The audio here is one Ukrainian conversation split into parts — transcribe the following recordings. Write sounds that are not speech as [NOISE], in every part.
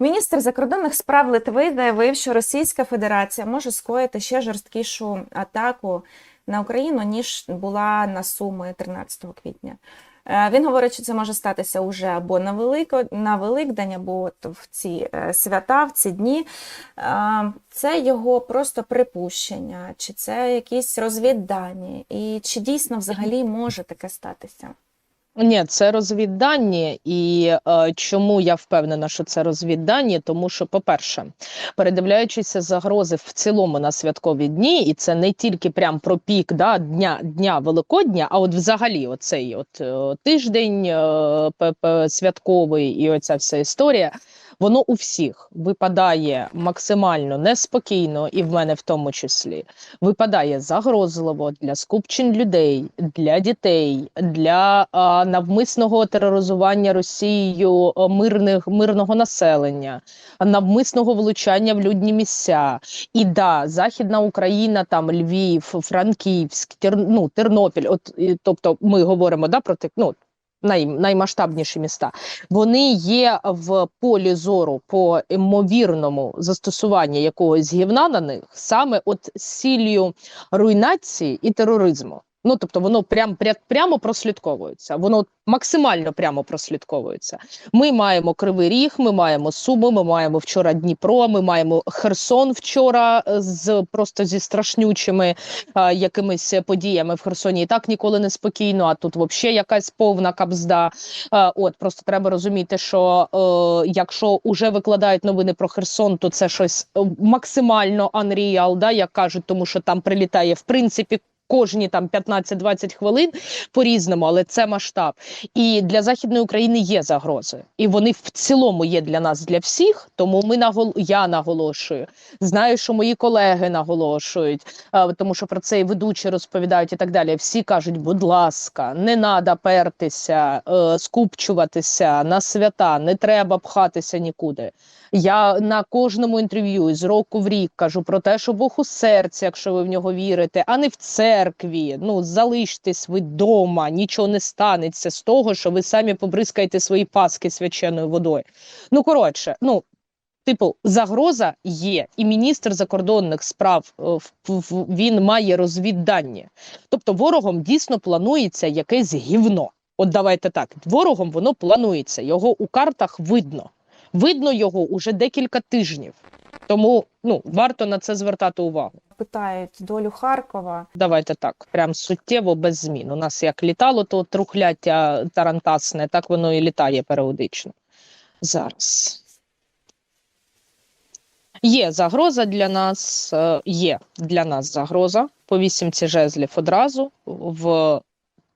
Міністр закордонних справ Литви заявив, що Російська Федерація може скоїти ще жорсткішу атаку на Україну, ніж була на Суми 13 квітня. Е, Він говорить, що це може статися уже або на Велико, на Великдень, або в ці е, свята, в ці дні. Е, Це його просто припущення, чи це якісь розвіддані, і чи дійсно взагалі може таке статися? Ні, це розвіддані, і е, чому я впевнена, що це розвіддані? Тому що, по-перше, передивляючися загрози в цілому на святкові дні, і це не тільки прям про пік да, дня дня Великодня, а от взагалі, оцей от е, тиждень е, святковий і оця вся історія. Воно у всіх випадає максимально неспокійно, і в мене в тому числі випадає загрозливо для скупчень людей, для дітей, для а, навмисного тероризування Росією мирних мирного населення, навмисного влучання в людні місця. І да, Західна Україна, там Львів, Франківськ, Тер, ну, Тернопіль. От тобто, ми говоримо да про ну, най, наймасштабніші міста. Вони є в полі зору по ймовірному застосуванні якогось гівна на них саме от з руйнації і тероризму. Ну тобто воно прям, пря- прямо прослідковується, воно максимально прямо прослідковується. Ми маємо Кривий Ріг, ми маємо Суми, ми маємо вчора Дніпро, ми маємо Херсон вчора е, з просто зі страшнючими е, якимись подіями в Херсоні. І так ніколи не спокійно. А тут взагалі якась повна кабзда. Е, От просто треба розуміти, що е, якщо вже викладають новини про Херсон, то це щось максимально unreal, да, як кажуть, тому що там прилітає в принципі. Кожні там 15-20 хвилин по-різному, але це масштаб. І для західної України є загрози, і вони в цілому є для нас, для всіх. Тому ми нагол... я наголошую. Знаю, що мої колеги наголошують, е, тому що про це і ведучі розповідають і так далі. Всі кажуть, будь ласка, не треба пертися, е, скупчуватися на свята, не треба пхатися нікуди. Я на кожному інтерв'ю з року в рік кажу про те, що Бог у серці, якщо ви в нього вірите, а не в церкві. Ну залиштесь ви вдома, нічого не станеться з того, що ви самі побризкаєте свої паски свяченою водою. Ну коротше, ну. Типу, загроза є, і міністр закордонних справ е, він має розвіддані. Тобто, ворогом дійсно планується якесь гівно. От давайте так. Ворогом воно планується, його у картах видно. Видно його уже декілька тижнів. Тому ну варто на це звертати увагу. Питають долю Харкова. Давайте так, прям суттєво без змін. У нас як літало то трухляття тарантасне, так воно і літає періодично. Зараз. Є загроза для нас, е, є для нас загроза по вісімці жезлів одразу в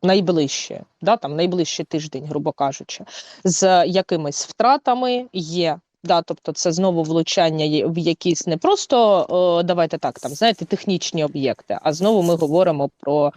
найближче, да, там найближчий тиждень, грубо кажучи, з якимись втратами є. Да, тобто це знову влучання в якісь не просто о, давайте так, там знаєте, технічні об'єкти, а знову ми говоримо про,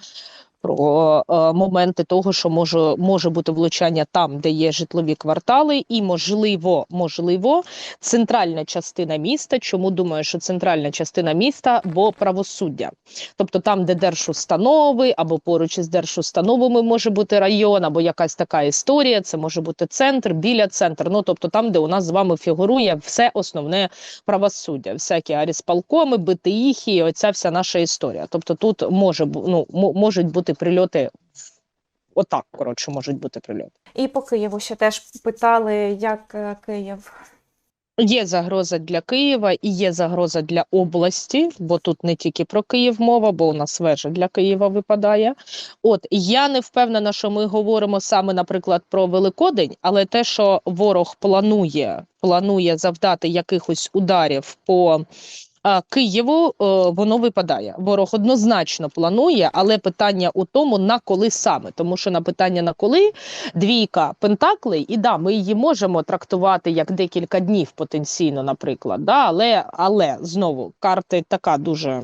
про е, моменти того, що може, може бути влучання там, де є житлові квартали, і можливо, можливо, центральна частина міста. Чому думаю, що центральна частина міста, бо правосуддя. Тобто там, де держустанови, або поруч із держустановами може бути район, або якась така історія, це може бути центр, біля центру. Ну тобто там, де у нас з вами фігурує все основне правосуддя, всякі арісполкоми, БТІхи, і оця вся наша історія. Тобто тут може ну, можуть бути прильоти. Отак, коротше, можуть бути прильоти. І по Києву ще теж питали, як е, Київ. Є загроза для Києва і є загроза для області, бо тут не тільки про Київ мова, бо у нас вежа для Києва випадає. От я не впевнена, що ми говоримо саме, наприклад, про Великодень, але те, що ворог планує, планує завдати якихось ударів по Києву, е, воно випадає. Ворог однозначно планує, але питання у тому, на коли саме, тому що на питання на коли двійка пентаклей, і да, ми її можемо трактувати як декілька днів потенційно, наприклад. Да, але, але знову карти така дуже.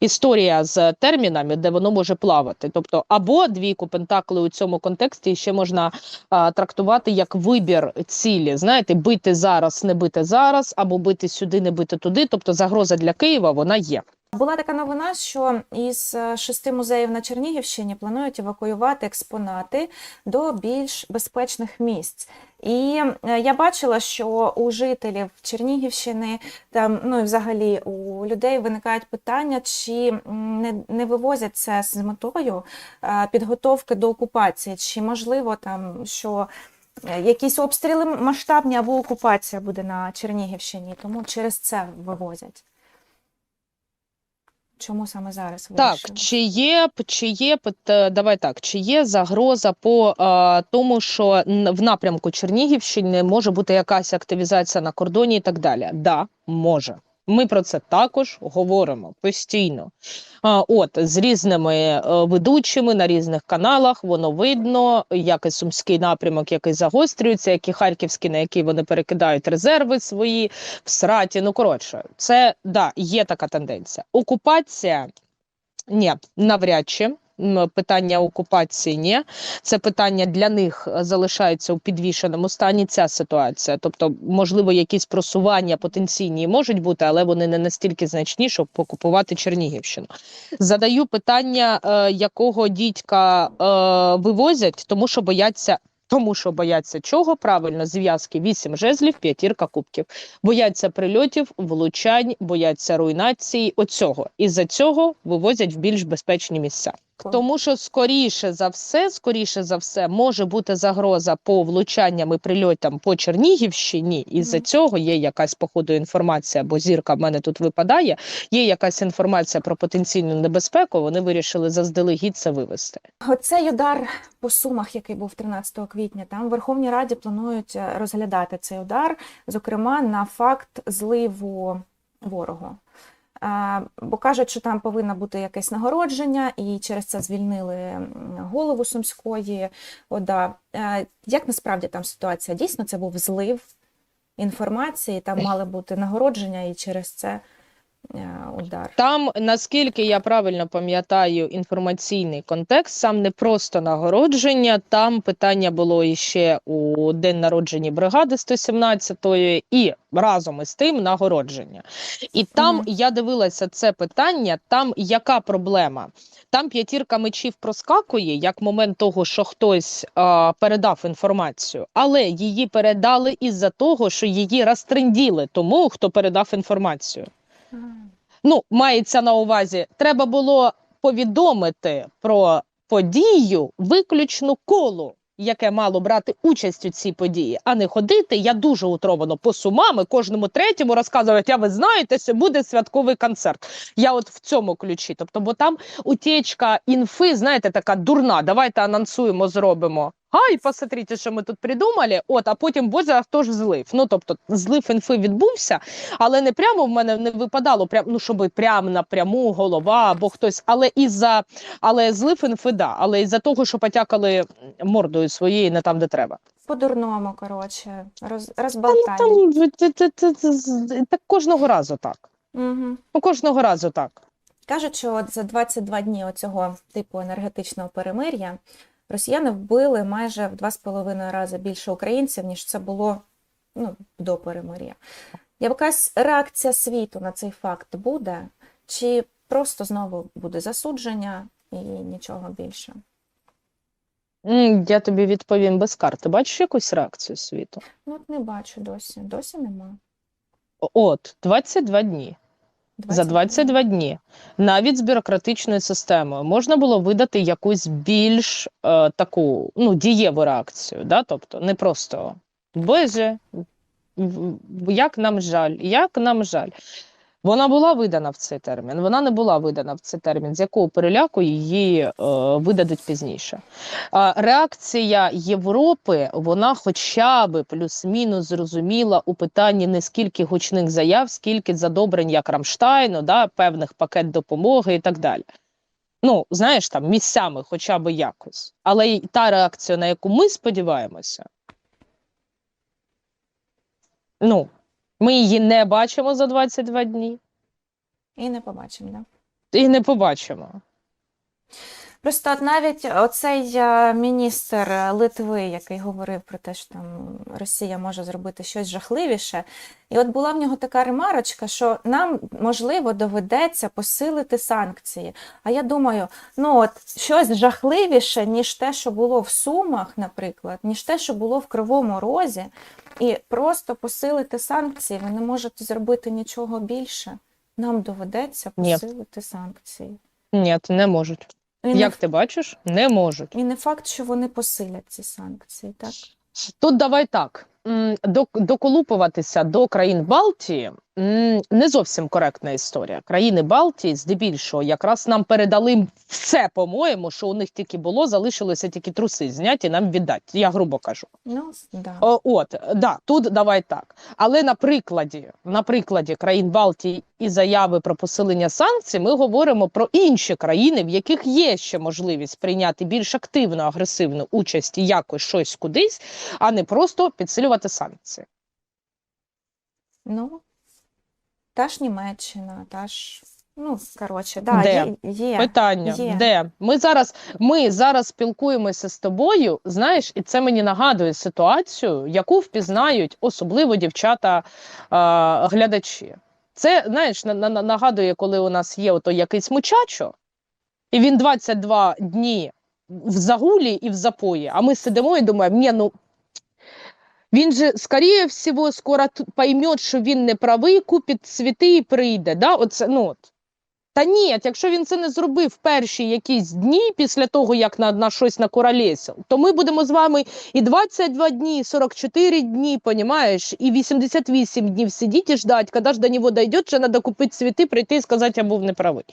Історія з термінами, де воно може плавати. Тобто, або двійку пентакли у цьому контексті ще можна а, трактувати як вибір цілі. Знаєте, бити зараз, не бити зараз, або бити сюди, не бити туди. Тобто загроза для Києва вона є. Була така новина, що із е, шести музеїв на Чернігівщині планують евакуювати експонати до більш безпечних місць. І е, я бачила, що у жителів Чернігівщини там, ну і взагалі у людей виникають питання, чи не, не вивозять це з метою е, підготовки до окупації, чи можливо там, що якісь обстріли масштабні або окупація буде на Чернігівщині, тому через це вивозять. Чому саме зараз Так, чи є, чи є, давай так, чи є загроза по а, тому, що в напрямку Чернігівщини може бути якась активізація на кордоні і так далі? Да, може. Ми про це також говоримо постійно. От з різними е, ведучими на різних каналах воно видно, як і сумський напрямок, який загострюється, як і харківський, на який вони перекидають резерви свої в сраті. Ну коротше, це да, є така тенденція. Окупація ні, навряд чи. Питання окупації ні. Це питання для них е, залишається у підвішеному стані. Ця ситуація. Тобто, можливо, якісь просування потенційні можуть бути, але вони не настільки значні, щоб окупувати Чернігівщину. Задаю питання, е, якого дідька е, вивозять, тому що бояться. Тому що бояться чого правильно зв'язки вісім жезлів, п'ятірка кубків. Бояться прильотів, влучань, бояться руйнації. Оцього і за цього вивозять в більш безпечні місця. Тому що скоріше за все, скоріше за все, може бути загроза по влучанням і прильотам по Чернігівщині, і за цього є якась походу інформація, бо зірка в мене тут випадає. Є якась інформація про потенційну небезпеку. Вони вирішили заздалегідь це вивести. Оцей удар по сумах, який був 13 квітня, там в Верховній Раді планують е, розглядати цей удар, зокрема на факт зливу ворогу. Бо кажуть, що там повинно бути якесь нагородження, і через це звільнили голову Сумської ОДА. Е, Як насправді там ситуація? Дійсно, це був злив інформації, там мали бути нагородження, і через це удар. Там, наскільки я правильно пам'ятаю інформаційний контекст, сам не просто нагородження. Там питання було іще у день народження бригади 117-ї і разом із тим нагородження. І там Мгм. я дивилася це питання. Там яка проблема? Там п'ятірка мечів проскакує як момент того, що хтось а, передав інформацію, але її передали із-за того, що її розтренділи тому, хто передав інформацію. Ну, мається на увазі, треба було повідомити про подію виключно колу, яке мало брати участь у цій події, а не ходити. Я дуже утровано по сумам і кожному третьому розказувати, а ви знаєте, що буде святковий концерт. Я от в цьому ключі. Тобто, бо там утечка інфи, знаєте, така дурна. Давайте анонсуємо, зробимо. Ай, посмотрите, що ми тут придумали. От, а потім боже, а хто ж злив? Ну тобто, злив інфи відбувся, але не прямо в мене не випадало, прям ну щоб прямо напряму голова або хтось, але із-за але злив інфи, да, але із-за того, що потякали мордою своєю не там, де треба. По-дурному, коротше, роз, розболтали. ну, там це- це- це- це- це- так кожного разу так. Угу. Ну кожного разу так. Кажуть, що от за 22 дні оцього типу енергетичного перемир'я росіяни вбили майже в 2,5 рази більше українців, ніж це було ну, до перемир'я. Якась реакція світу на цей факт буде, чи просто знову буде засудження і нічого більше? Я тобі відповім без карти. Бачиш якусь реакцію світу? Ну, от не бачу досі. Досі нема. От 22 дні. За 22 дні навіть з бюрократичною системою можна було видати якусь більш е, таку ну, дієву реакцію. Да? Тобто не просто Боже, як нам жаль, як нам жаль. Вона була видана в цей термін, вона не була видана в цей термін, з якого переляку її е, видадуть пізніше. А реакція Європи, вона хоча б плюс-мінус зрозуміла у питанні не скільки гучних заяв, скільки задобрень як Рамштайну, да, певних пакет допомоги і так далі. Ну, знаєш, там місцями хоча б якось. Але й та реакція, на яку ми сподіваємося, ну, ми її не бачимо за 22 дні І не побачимо, да? і не побачимо. Просто от навіть оцей е, міністр Литви, який говорив про те, що там Росія може зробити щось жахливіше, і от була в нього така ремарочка, що нам можливо доведеться посилити санкції. А я думаю, ну от щось жахливіше, ніж те, що було в Сумах, наприклад, ніж те, що було в Кривому Розі, і просто посилити санкції. Ви не можете зробити нічого більше. Нам доведеться Ні. посилити санкції. Ні, не можуть. І не Як ти бачиш, не можуть. І не факт, що вони посилять ці санкції, так? Тут давай так. Доколупуватися до країн Балтії не зовсім коректна історія. Країни Балтії, здебільшого, якраз нам передали все, по-моєму, що у них тільки було, залишилося тільки труси зняті, нам віддать. Я грубо кажу. Ну, да. О, от, да, тут давай так. Але на прикладі, на прикладі країн Балтії і заяви про посилення санкцій, ми говоримо про інші країни, в яких є ще можливість прийняти більш активну агресивну участь і якось щось кудись, а не просто підсилювати санкції. Ну, та ж Німеччина, та ж. Ну, коротше, да, Де? є, є. Питання є. де ми зараз? Ми зараз спілкуємося з тобою. Знаєш, і це мені нагадує ситуацію, яку впізнають особливо дівчата а, глядачі. Це знаєш, на, на, нагадує, коли у нас є ото якийсь мучачо, і він 22 дні в загулі і в запої. А ми сидимо і думаємо, ні, ну. Він же, скоріше всього, скоро пойме, що він не правий, купить цвіти і прийде. Да? Оце, ну, от. Та ні, якщо він це не зробив перші якісь дні після того, як на, на щось накуролесив, то ми будемо з вами і 22 дні, і 44 дні, понімаєш, і 88 днів сидіти і ждать, коли ж до нього дійде, що треба купити цвіти, прийти і сказати, я був неправий.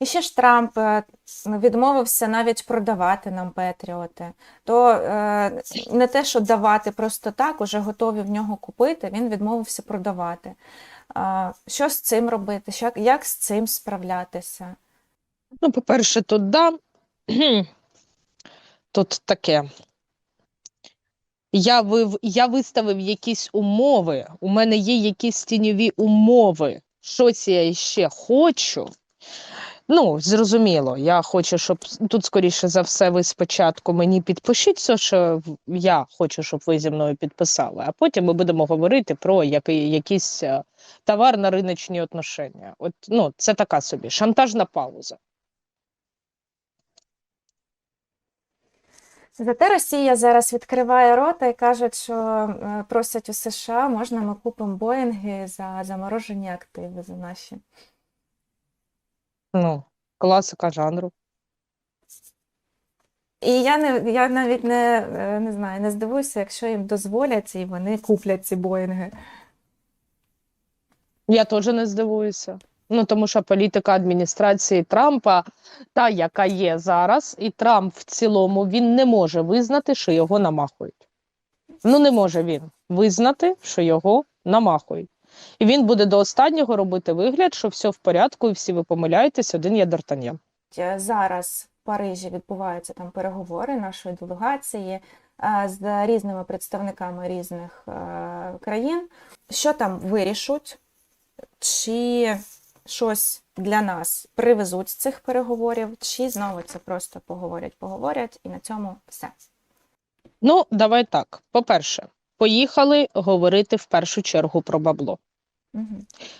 І ще ж Трамп е, відмовився навіть продавати нам Петріоти. То е, не те, що давати просто так, уже готові в нього купити, він відмовився продавати. Що з цим робити? Що, як з цим справлятися? Ну, по-перше, тут да. [CLEARS THROAT] Тут таке. Я, вив, я виставив якісь умови, у мене є якісь тіньові умови. Щось я ще хочу. Ну, зрозуміло, я хочу, щоб тут, скоріше за все, ви спочатку мені підпишіть все, що я хочу, щоб ви зі мною підписали, а потім ми будемо говорити про який, якийсь е, товар на риночні отношення. От, ну, це така собі шантажна пауза. Зате Росія зараз відкриває рота і кажуть, що е, просять у США, можна ми купимо Боїнги за заморожені активи за наші. Ну, класика жанру. І я не я навіть не, е, не знаю, не здивуюся, якщо їм дозволять і вони куплять ці Боїнги. Я теж не здивуюся. Ну, тому що політика адміністрації Трампа, та, яка є зараз, і Трамп в цілому він не може визнати, що його намахують. Ну, не може він визнати, що його намахують. І він буде до останнього робити вигляд, що все в порядку, і всі ви помиляєтесь, один я Д'Артаньян. Е, Зараз в Парижі відбуваються там переговори нашої делегації е, з різними представниками різних е, країн. Що там вирішуть? Чи щось для нас привезуть з цих переговорів, чи знову це просто поговорять, поговорять, і на цьому все. Ну, давай так. По-перше, поїхали говорити в першу чергу про бабло.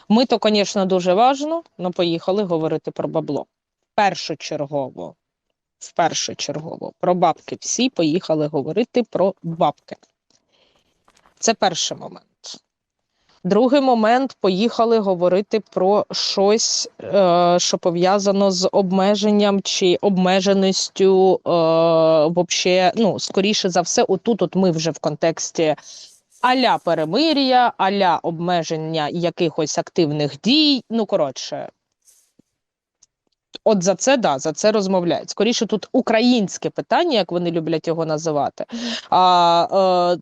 Ми то, звісно, дуже важно, але поїхали говорити про бабло. Першочергово, впершочергово, про бабки. Всі поїхали говорити про бабки. Це перший момент. Другий момент поїхали говорити про щось, е, що пов'язано з обмеженням чи обмеженістю, е, ну, скоріше за все, отут от ми вже в контексті аля перемир'я, аля обмеження якихось активних дій. Ну, коротше, от за це да, за це розмовляють. Скоріше тут українське питання, як вони люблять його називати, а,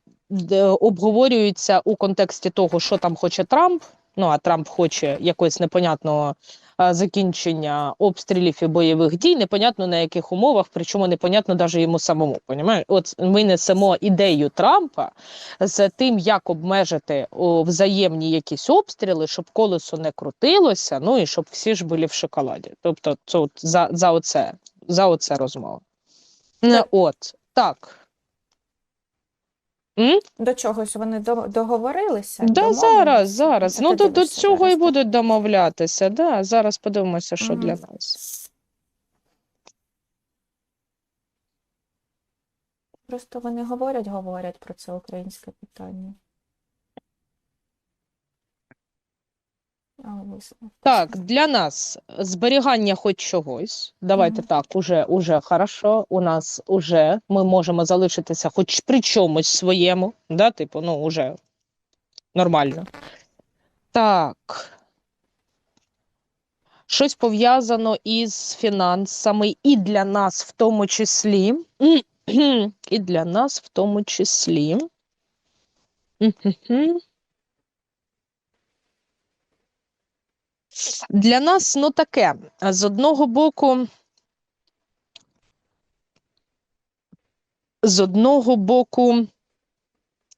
е, обговорюється у контексті того, що там хоче Трамп. Ну а Трамп хоче якогось непонятного закінчення обстрілів і бойових дій, непонятно на яких умовах, причому непонятно навіть йому самому. Понімаєш? От ми несемо ідею Трампа з тим, як обмежити взаємні якісь обстріли, щоб колесо не крутилося, ну і щоб всі ж були в шоколаді. Тобто, це от за, за оце за оце розмова. Не, От, так. М? До чогось вони до- договорилися? Да, зараз, зараз. Ну, до, до дивишся цього зараз, і так? будуть домовлятися. Да, зараз подивимося, що Мгм. для нас. Просто вони говорять, говорять про це українське питання. А висновку Так, для нас зберігання хоч чогось. Давайте Мгм. так, уже, уже хорошо. У нас уже ми можемо залишитися хоч при чомусь своєму. Да, типу, ну, уже нормально. Так. Щось пов'язано із фінансами, і для нас в тому числі. [CLEARS THROAT] І для нас в тому числі. Для нас, ну таке, з одного боку, з одного боку,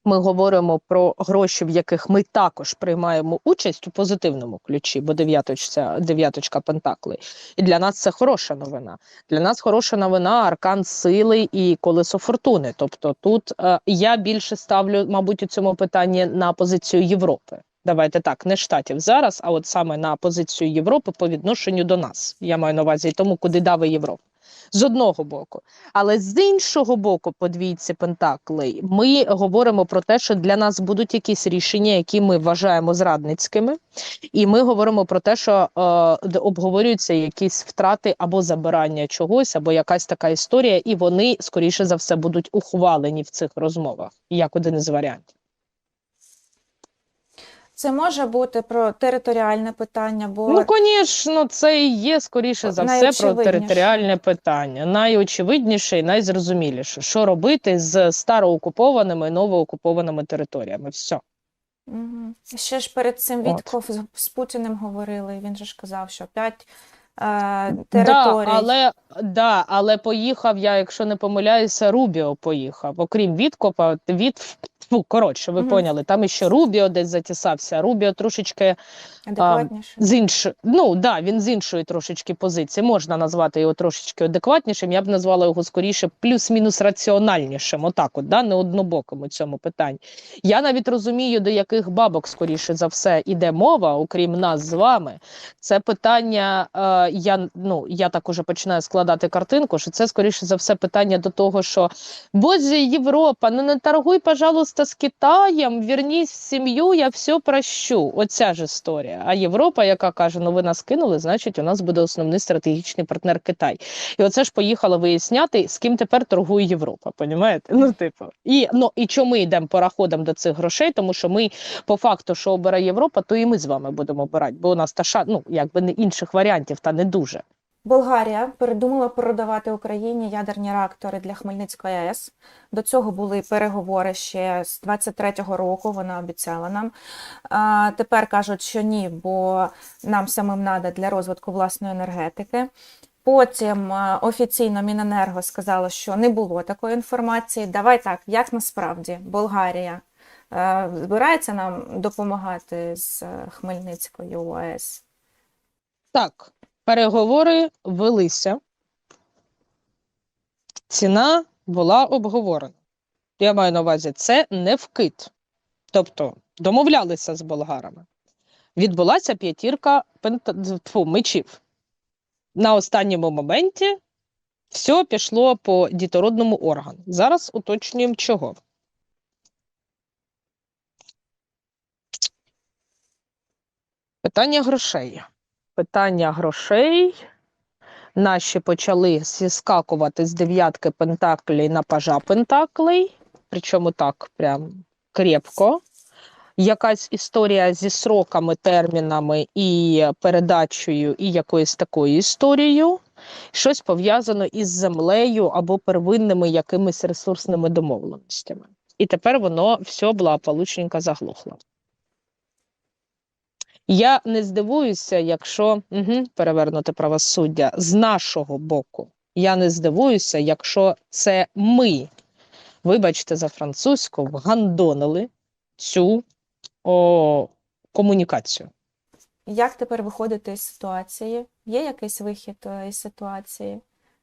ми говоримо про гроші, в яких ми також приймаємо участь у позитивному ключі, бо дев'яточка, дев'яточка Пентаклей. І для нас це хороша новина. Для нас хороша новина аркан сили і колесо фортуни. Тобто тут е, я більше ставлю, мабуть, у цьому питанні на позицію Європи. Давайте так, не штатів зараз, а от саме на позицію Європи по відношенню до нас. Я маю на увазі тому, куди дави Європа. З одного боку. Але з іншого боку, по двійці Пентаклей, ми говоримо про те, що для нас будуть якісь рішення, які ми вважаємо зрадницькими, і ми говоримо про те, що е, обговорюються якісь втрати або забирання чогось, або якась така історія, і вони, скоріше за все, будуть ухвалені в цих розмовах, як один із варіантів. Це може бути про територіальне питання, бо Ну, звісно, це і є скоріше за все про територіальне питання. Найочевидніше і найзрозуміліше, що робити з староокупованими і новоокупованими територіями. Все. Мгм. ще ж перед цим От. Вітков з, з Путіним говорили. Він же ж казав, що п'ять е, Да, територій. але, да, але поїхав я, якщо не помиляюся, Рубіо поїхав. Окрім Віткопа, від фу, коротше, ви Мгм. поняли, там іще Рубіо десь затісався. Рубіо трошечки адекватніше. з іншої, ну да, він з іншої трошечки позиції. Можна назвати його трошечки адекватнішим. Я б назвала його скоріше плюс-мінус раціональнішим. Отак, от, да, не однобоким у цьому питанні. Я навіть розумію, до яких бабок скоріше за все іде мова, окрім нас з вами. Це питання. Е, я ну я так уже починаю складати картинку. Що це скоріше за все питання до того, що Боже, Європа, ну не торгуй, пожалуйста, з Китаєм, вернись в сім'ю, я все прощу. Оця ж історія. А Європа, яка каже, ну ви нас кинули, значить, у нас буде основний стратегічний партнер Китай. І оце ж поїхала виясняти, з ким тепер торгує Європа. Понімаєте? Ну, типу, і ну і чому ми йдемо параходом до цих грошей? Тому що ми по факту, що обирає Європа, то і ми з вами будемо обирати, бо у нас та ша, ну якби не інших варіантів, та не дуже. Болгарія передумала продавати Україні ядерні реактори для Хмельницької АЕС. До цього були переговори ще з 23-го року. Вона обіцяла нам. А, тепер кажуть, що ні, бо нам самим треба для розвитку власної енергетики. Потім офіційно Міненерго сказало, що не було такої інформації. Давай так, як насправді Болгарія збирається нам допомагати з Хмельницькою АЕС? Так, переговори велися. Ціна була обговорена. Я маю на увазі, це не вкид. Тобто домовлялися з болгарами. Відбулася п'ятірка тьфу, мечів. На останньому моменті все пішло по дітородному органу. Зараз уточнюємо чого. Питання грошей. Питання грошей. Наші почали зіскакувати з дев'ятки пентаклей на пажа пентаклей, причому так прям крепко. Якась історія зі сроками, термінами і передачею, і якоюсь такою історією. Щось пов'язано із землею або первинними якимись ресурсними домовленостями. І тепер воно все благополучненько заглухло. Я не здивуюся, якщо угу, перевернути правосуддя з нашого боку. Я не здивуюся, якщо це ми, вибачте за французьку, вгандонили цю о, комунікацію. Як тепер виходити із ситуації? Є якийсь вихід е, із ситуації?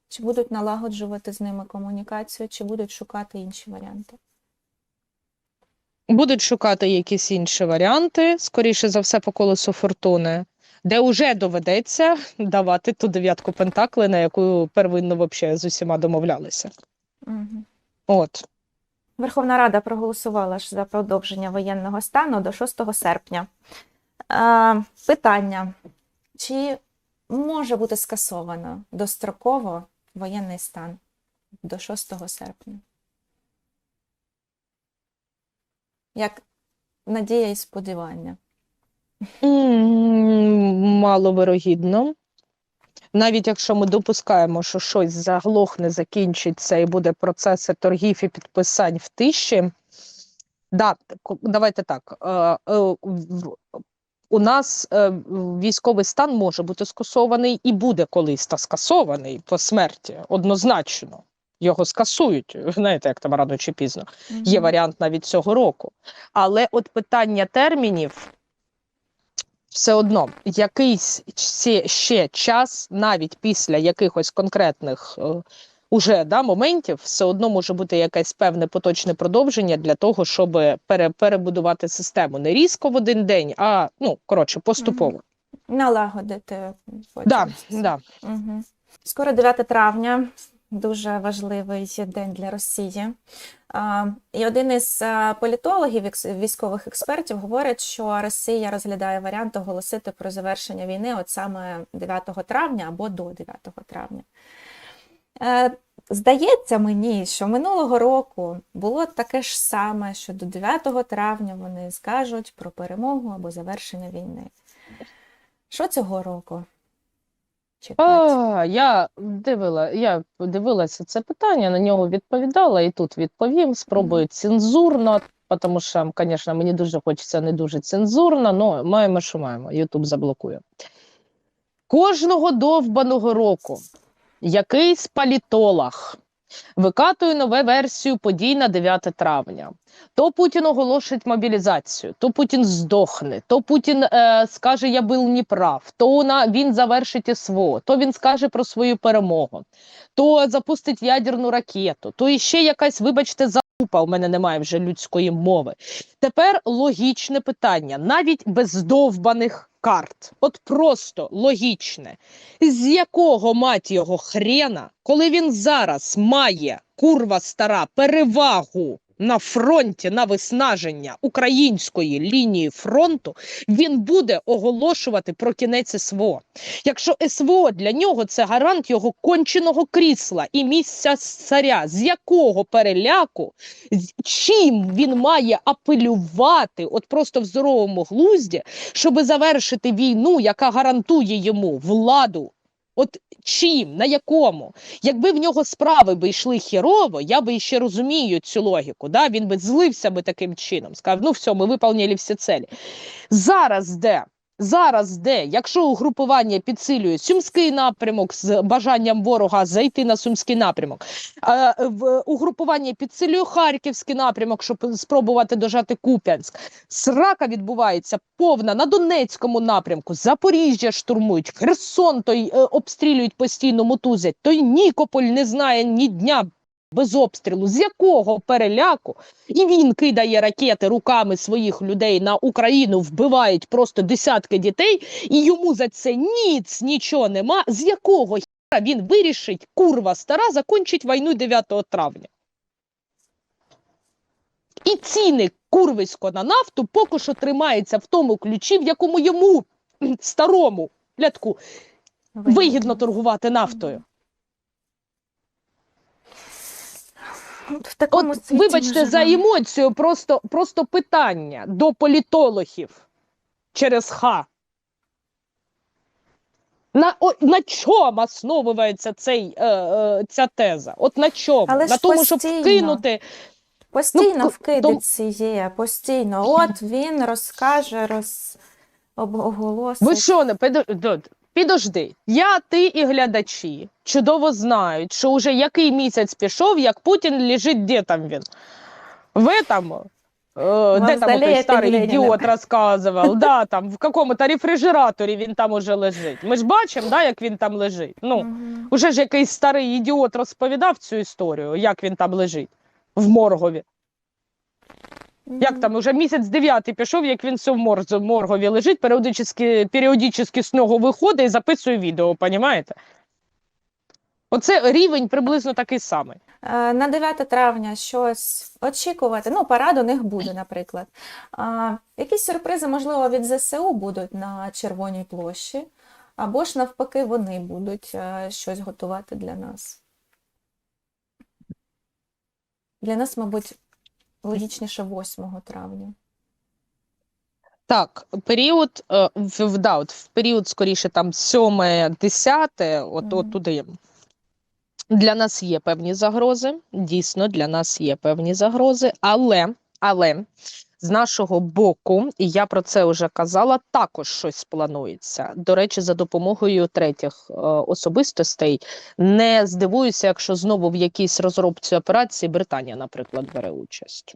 Чи будуть налагоджувати з ними комунікацію, чи будуть шукати інші варіанти? Будуть шукати якісь інші варіанти, скоріше за все, по колесу фортуни, де вже доведеться давати ту дев'ятку пентакли, на яку первинно вообще з усіма домовлялися. Угу. От. Верховна Рада проголосувала ж за продовження воєнного стану до 6 серпня. Е, питання: чи може бути скасовано достроково воєнний стан до 6 серпня? Як надія і сподівання? Маловирогідно. Навіть якщо ми допускаємо, що щось заглохне, закінчиться і буде процеси торгів і підписань в тиші. Да, давайте так. е, е, У нас е, військовий стан може бути скасований і буде колись та скасований по смерті, однозначно. Його скасують, ви [LAUGHS] знаєте, як там рано чи пізно. Є варіант навіть цього року. Але от питання термінів все одно якийсь ще, час, навіть після якихось конкретних е, уже да, моментів, все одно може бути якесь певне поточне продовження для того, щоб пере, перебудувати систему не різко в один день, а ну коротше, поступово. Налагодити. Да, да. Угу. Скоро 9 травня, дуже важливий день для Росії. І один із політологів, військових експертів, говорить, що Росія розглядає варіант оголосити про завершення війни от саме 9 травня або до 9 травня. Е, Здається мені, що минулого року було таке ж саме, що до 9 травня вони скажуть про перемогу або завершення війни. Що цього року? Чекати? А, я дивила, я дивилася це питання, на нього відповідала і тут відповім. Спробую цензурно, тому що, звісно, мені дуже хочеться не дуже цензурно, але маємо, що маємо. Ютуб заблокує. Кожного довбаного року якийсь політолог викатує нову версію подій на 9 травня. То Путін оголошить мобілізацію, то Путін здохне, то Путін е, скаже, я був неправ, то вона, він завершить СВО, то він скаже про свою перемогу, то запустить ядерну ракету, то іще якась, вибачте, залупа, у мене немає вже людської мови. Тепер логічне питання, навіть без довбаних карт, от просто логічне. З якого мать його хрена, коли він зараз має курва стара перевагу на фронті на виснаження української лінії фронту, він буде оголошувати про кінець СВО. Якщо СВО для нього це гарант його конченого крісла і місця царя, з якого переляку, чим він має апелювати, от просто в здоровому глузді, щоб завершити війну, яка гарантує йому владу. От чим, на якому? Якби в нього справи би йшли хірово, я би ще розумію цю логіку. Да? Він би злився би таким чином. Сказав, ну все, ми виповнили всі цілі. Зараз де? Зараз де? Якщо угрупування підсилює Сумський напрямок з бажанням ворога зайти на Сумський напрямок, в угрупування підсилює Харківський напрямок, щоб спробувати дожати Куп'янськ. Срака відбувається повна на Донецькому напрямку. Запоріжжя штурмують, Херсон той е, обстрілюють постійно, мотузять. Той Нікополь не знає ні дня без обстрілу. З якого переляку? І він кидає ракети руками своїх людей на Україну, вбивають просто десятки дітей, і йому за це ніц нічого нема. З якого хіра він вирішить, курва стара, закінчить війну 9 травня? І ціни курвисько на нафту поки що тримається в тому ключі, в якому йому старому лятку вигідно торгувати нафтою. В такому От, світі вибачте за емоцію, просто, просто питання до політологів через Х. На, о, на чому основується цей, е, е, ця теза? От на чому? Але на тому, щоб вкинути. Постійно Ну, вкидиці є, постійно. От він розкаже, роз... об- оголосить. Ви що не підожди? Я, ти і глядачі чудово знають, що вже який місяць пішов, як Путін лежить, де там він? В этом, Э, де там здалее той ты старий Ленина. ідіот розказував? Да, там в какому-то рефрижераторі він там уже лежить. Ми ж бачимо, да, як він там лежить. Ну, Мгм. уже ж якийсь старий ідіот розповідав цю історію, як він там лежить в моргові. Як там уже місяць дев'ятий пішов, як він все в моргові лежить, періодично, періодично з нього виходить і записує відео, понімаєте? Оце рівень приблизно такий самий. Е, На 9 травня щось очікувати. Ну, парад у них буде, наприклад. А, якісь сюрпризи, можливо, від ЗСУ будуть на Червоній площі, або ж навпаки, вони будуть е, щось готувати для нас. Для нас, мабуть, логічніше 8 травня. Так, період, е, в, да, от в період, скоріше, там 7 10 от, от туди. Для нас є певні загрози. Дійсно, для нас є певні загрози, але, але з нашого боку, і я про це вже казала, також щось планується. До речі, за допомогою третіх е, особистостей. Не здивуюся, якщо знову в якійсь розробці операції Британія, наприклад, бере участь.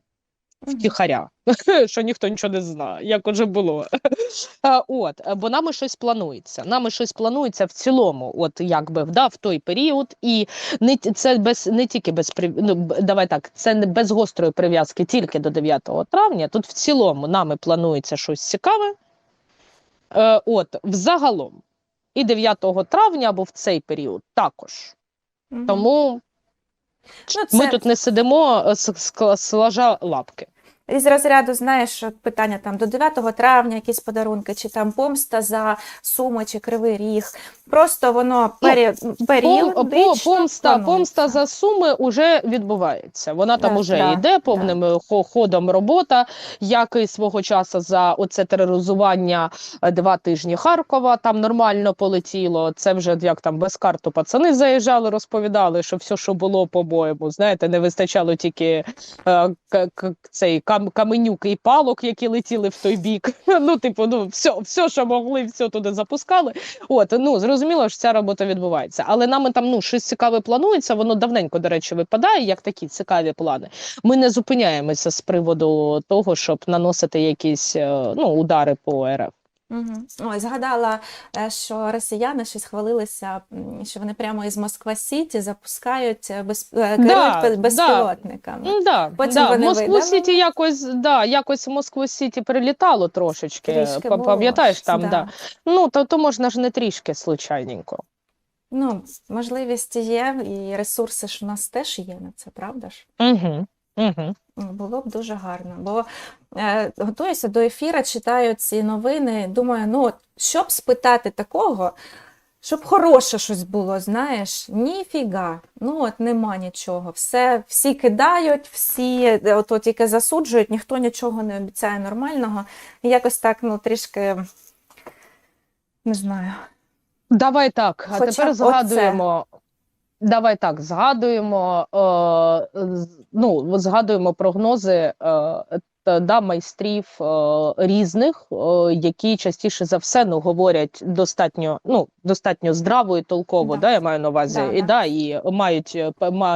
Втіхаря, [LAUGHS] що ніхто нічого не знає, як уже було. [LAUGHS] От, бо нами щось планується. Нами щось планується в цілому, от якби да, в той період, і не це без не тільки без ну, давай так, це не без гострої прив'язки тільки до 9 травня. Тут в цілому нами планується щось цікаве. Е, от, взагалом, і 9 травня або в цей період також. Тому Ну, ми тут не сидимо е, с- с- сложа лапки. Із розряду, знаєш, питання там до 9 травня якісь подарунки, чи там помста за Суми чи Кривий Ріг. Просто воно пері... Пом, періодично по, помста, помста за суми вже відбувається. Вона там Да, уже да, йде повним е, ходом робота, як і свого часу за оце тероризування е, два тижні Харкова. Там нормально полетіло. Це вже як там без карту пацани заїжджали, розповідали, що все, що було, по-моєму, знаєте, не вистачало тільки е, цей кам, каменюк і палок, які летіли в той бік. [LAUGHS] Ну, типу, ну все, все, що могли, все туди запускали. От, ну зрозуміло, що ця робота відбувається. Але нами там ну щось цікаве планується. Воно давненько, до речі, випадає, як такі цікаві плани. Ми не зупиняємося з приводу того, щоб наносити якісь е, ну, удари по РФ. Мгм. Ой, згадала, е, що росіяни щось хвалилися, що вони прямо із Москва Сіті запускають е, без... е, Да, безпілотниками. Да, Потім да. вони Москву. Сіті якось, да, якось в Москву Сіті прилітало трошечки. Пам'ятаєш там, да. да. Ну то, то можна ж не трішки случайненько. Ну, можливість є, і ресурси ж у нас теж є на це, правда ж? Угу. Угу. Було б дуже гарно. Бо готуюся до ефіра, читаю ці новини. Думаю, ну от, щоб спитати такого, щоб хороше щось було, знаєш, ніфіга. Ну от нема нічого. Все, всі кидають, всі е, ото тільки засуджують, ніхто нічого не обіцяє нормального. І якось так, ну, трішки не знаю. Давай так, а Хоча тепер згадуємо. Давай так, згадуємо, е, ну, згадуємо прогнози е, да, майстрів е, різних, е, які частіше за все ну, говорять достатньо, ну, достатньо здраво і толково, Да. да. я маю на увазі, Да, і, да. да, і мають, е,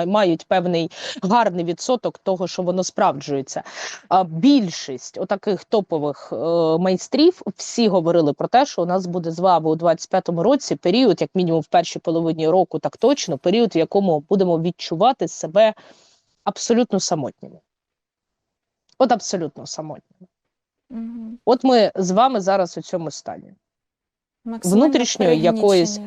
мають певний гарний відсоток того, що воно справджується. А більшість отаких топових е, майстрів всі говорили про те, що у нас буде з вами у 25-му році період, як мінімум в першій половині року, так точно, період, в якому будемо відчувати себе абсолютно самотніми. От абсолютно самотніми. Угу. От ми з вами зараз у цьому стані. Внутрішньої якоїсь-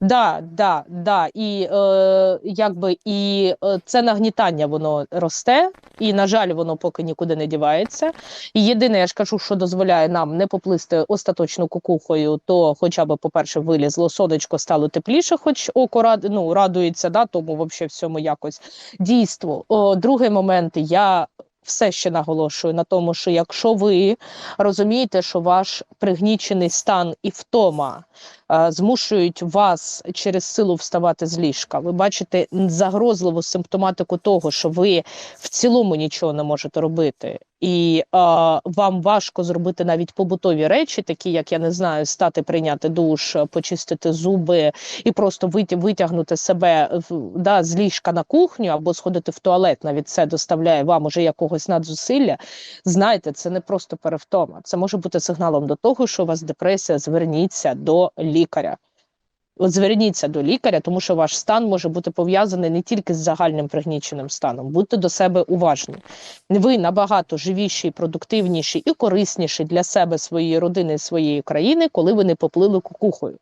Да, да, да. І е, якби і е, це нагнітання воно росте, і на жаль, воно поки нікуди не дівається. І єдине, я ж кажу, що дозволяє нам не поплисти остаточно кукухою, то хоча б, по-перше, вилізло сонечко, стало тепліше, хоч око рад, ну, радується, да, тому вообще всьому якось дійство. О, другий момент, я все ще наголошую на тому, що якщо ви розумієте, що ваш пригнічений стан і втома е, змушують вас через силу вставати з ліжка. Ви бачите загрозливу симптоматику того, що ви в цілому нічого не можете робити, і е, вам важко зробити навіть побутові речі, такі як я не знаю, стати прийняти душ, почистити зуби і просто витя- витягнути себе да, з ліжка на кухню або сходити в туалет, навіть це доставляє вам уже якогось надзусилля. Знайте, це не просто перевтома. Це може бути сигналом до того, що у вас депресія. Зверніться до лікаря. От зверніться до лікаря, тому що ваш стан може бути пов'язаний не тільки з загальним пригніченим станом. Будьте до себе уважні. Ви набагато живіші, продуктивніші і корисніші для себе, своєї родини, своєї країни, коли ви не поплили кукухою.